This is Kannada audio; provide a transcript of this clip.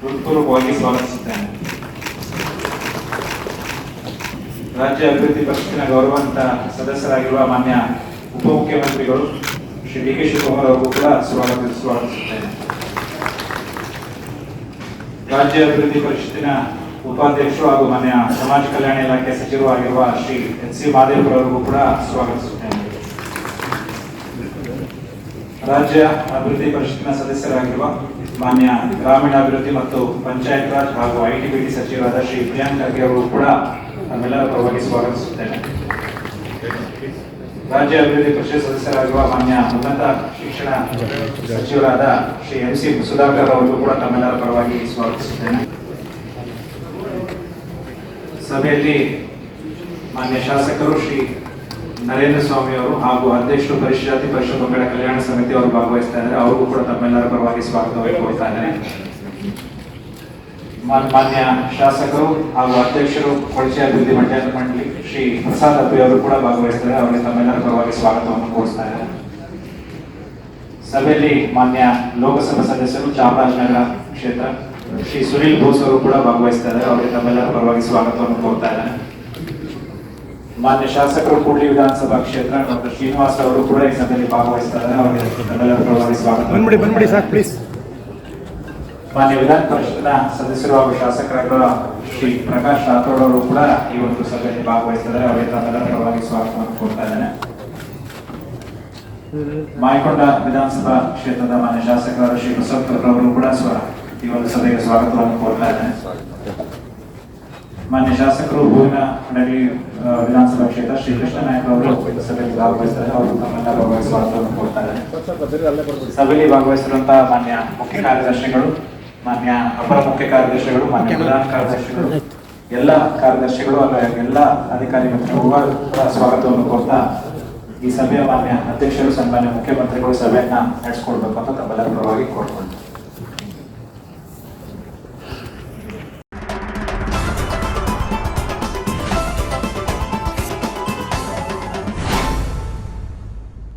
ಹೃತ್ಪೂರ್ವಕವಾಗಿ ಸ್ವಾಗತಿಸುತ್ತೇನೆ. ರಾಜ್ಯ ಅಭಿವೃದ್ಧಿ ಪರಿಷತ್ತಿನ ಗೌರವಂತ ಸದಸ್ಯರಾಗಿರುವ ಮಾನ್ಯ ಉಪಮುಖ್ಯಮಂತ್ರಿಗಳು ಶ್ರೀ ಡಿ ಕೆ ಶಿವಕುಮಾರ್ ಅವರಿಗೂ ಕೂಡ ಸ್ವಾಗತ ಸ್ವಾಗತಿಸುತ್ತೇನೆ. ರಾಜ್ಯ ಅಭಿವೃದ್ಧಿ ಪರಿಷತ್ತಿನ ಉಪಾಧ್ಯಕ್ಷರು ಹಾಗೂ ಮಾನ್ಯ ಸಮಾಜ ಕಲ್ಯಾಣ ಇಲಾಖೆ ಸಚಿವರು ಆಗಿರುವ ಶ್ರೀ ಎಚ್ ಸಿ ಮಾದೇವರವರಿಗೂ ಕೂಡ ಸ್ವಾಗತಿಸುತ್ತೇನೆ. ರಾಜ್ಯ ಅಭಿವೃದ್ಧಿ ಪರಿಷತ್ತಿನ ಸದಸ್ಯರಾಗಿರುವ ಮಾನ್ಯ ಗ್ರಾಮೀಣಾಭಿವೃದ್ಧಿ ಮತ್ತು ಪಂಚಾಯತ್ ರಾಜ್ ಹಾಗೂ ಐಟಿ ಬಿಟಿ ಸಚಿವರಾದ ಶ್ರೀ ಪ್ರಿಯಾಂಕ್ ಖರ್ಗೆ ಅವರು ಕೂಡ ನಮ್ಮೆಲ್ಲರ ಪರವಾಗಿ ಸ್ವಾಗತಿಸುತ್ತೇನೆ. ರಾಜ್ಯ ಅಭಿವೃದ್ಧಿ ಪರಿಷತ್ ಸದಸ್ಯರಾಗಿರುವ ಮಾನ್ಯ ಉನ್ನತ ಶಿಕ್ಷಣ ಸಚಿವರಾದ ಶ್ರೀ ಎಂ ಸಿ ಸುಧಾಕರ್ ಅವರಿಗೂ ಕೂಡ ತಮ್ಮೆಲ್ಲರ ಪರವಾಗಿ ಸ್ವಾಗತಿಸುತ್ತೇನೆ. ಸಭೆಯಲ್ಲಿ ಮಾನ್ಯ ಶಾಸಕರು ಶ್ರೀ ನರೇಂದ್ರ ಸ್ವಾಮಿ ಅವರು ಹಾಗೂ ಅಧ್ಯಕ್ಷರು ಪರಿಶಿಷ್ಟಾತಿ ಪರಿಷತ್ ಮಕ್ಕಳ ಕಲ್ಯಾಣ ಸಮಿತಿ ಅವರು ಭಾಗವಹಿಸ್ತಾ ಇದ್ದಾರೆ. ಕೂಡ ತಮ್ಮೆಲ್ಲರ ಪರವಾಗಿ ಸ್ವಾಗತವನ್ನು ಕೊಡ್ತಾ ಇದ್ದೇನೆ. ಮಾನ್ಯ ಶಾಸಕರು ಹಾಗೂ ಅಧ್ಯಕ್ಷರು, ಕೊಳಚೆ ಅಭಿವೃದ್ಧಿ ಮಂಡಳಿ ಮಂಡಳಿ ಶ್ರೀ ಪ್ರಸಾದ್ ಅಪ್ಪಿ ಅವರು ಕೂಡ ಭಾಗವಹಿಸ್ತಾರೆ ಅವರಿಗೆ ತಮ್ಮೆಲ್ಲರ ಪರವಾಗಿ ಸ್ವಾಗತವನ್ನು ಕೋರಿಸ್ತಾ ಇದ್ದಾರೆ ಸಭೆಯಲ್ಲಿ ಮಾನ್ಯ ಲೋಕಸಭಾ ಸದಸ್ಯರು ಚಾಮರಾಜನಗರ ಕ್ಷೇತ್ರ ಶ್ರೀ ಸುನಿಲ್ ಬೋಸ್ ಅವರು ಕೂಡ ಭಾಗವಹಿಸ್ತಾ ಇದ್ದಾರೆ. ಅವರಿಗೆ ತಮ್ಮೆಲ್ಲರ ಪರವಾಗಿ ಸ್ವಾಗತವನ್ನು ಕೋರ್ತಾ ಇದ್ದಾರೆ ಮಾನ್ಯ ಶಾಸಕರು ಕೂಡ್ಲಿ ವಿಧಾನಸಭಾ ಕ್ಷೇತ್ರ ಡಾಕ್ಟರ್ ಶ್ರೀನಿವಾಸ್ ಅವರು ಕೂಡ ಈ ಸಭೆಯಲ್ಲಿ ಭಾಗವಹಿಸ್ತಾರೆ. ಅವರಿಗೆ ಸ್ವಾಗತ. ಬಂದ್ಬಿಡಿ ಬಂದ್ಬಿಡಿ ಪ್ಲೀಸ್ ಮಾನ್ಯ ವಿಧಾನ ಪರಿಷತ್ನ ಸದಸ್ಯರು ಹಾಗೂ ಶಾಸಕರಾಗಿರುವ ಶ್ರೀ ಪ್ರಕಾಶ್ ರಾಥೋಡ್ ಅವರು ಕೂಡ ಈ ಒಂದು ಸಭೆಯಲ್ಲಿ ಭಾಗವಹಿಸಿದ್ದಾರೆ. ಅವರಿಗೆ ತಮ್ಮೆಲ್ಲರ ಪರವಾಗಿ ಸ್ವಾಗತವನ್ನು ಕೊಡ್ತಾ ಇದ್ದೇನೆ. ಮಾಯಕೊಂಡ ವಿಧಾನಸಭಾ ಕ್ಷೇತ್ರದ ಮಾನ್ಯ ಶಾಸಕರಾದ ಶ್ರೀ ಬಸವಂತ ಅವರು ಕೂಡ ಸ್ವ ಈ ಒಂದು ಸಭೆಗೆ ಸ್ವಾಗತವನ್ನು ಕೋರ್ತಾ ಇದ್ದೇನೆ. ಮಾನ್ಯ ಶಾಸಕರು ಹೂವಿನ ವಿಧಾನಸಭಾ ಕ್ಷೇತ್ರ ಶ್ರೀ ಕೃಷ್ಣ ನಾಯಕ್ ಅವರು ಸಭೆಯಲ್ಲಿ ಭಾಗವಹಿಸ್ತಾರೆ ಅವರು ಪರವಾಗಿ ಸ್ವಾಗತವನ್ನು ಸಭೆಯಲ್ಲಿ ಭಾಗವಹಿಸಿರುವಂತಹ ಮಾನ್ಯ ಮುಖ್ಯ ಕಾರ್ಯದರ್ಶಿಗಳು ಮಾನ್ಯ ಅಪರ ಮುಖ್ಯ ಕಾರ್ಯದರ್ಶಿಗಳು ಮಾನ್ಯ ಪ್ರಧಾನ ಕಾರ್ಯದರ್ಶಿಗಳು ಎಲ್ಲ ಕಾರ್ಯದರ್ಶಿಗಳು ಅಲ್ಲ ಎಲ್ಲ ಅಧಿಕಾರಿ ಮಿತ್ರರು ಸ್ವಾಗತವನ್ನು ಕೋರ್ತಾ ಈ ಸಭೆಯ ಮಾನ್ಯ ಅಧ್ಯಕ್ಷರು ಸನ್ಮಾನ್ಯ ಮುಖ್ಯಮಂತ್ರಿಗಳು ಸಭೆಯನ್ನ ನಡೆಸ್ಕೊಳ್ಬೇಕು ಅಂತ ತಮ್ಮೆಲ್ಲರ ಪರವಾಗಿ ಕೋರ್ಕೊಂಡು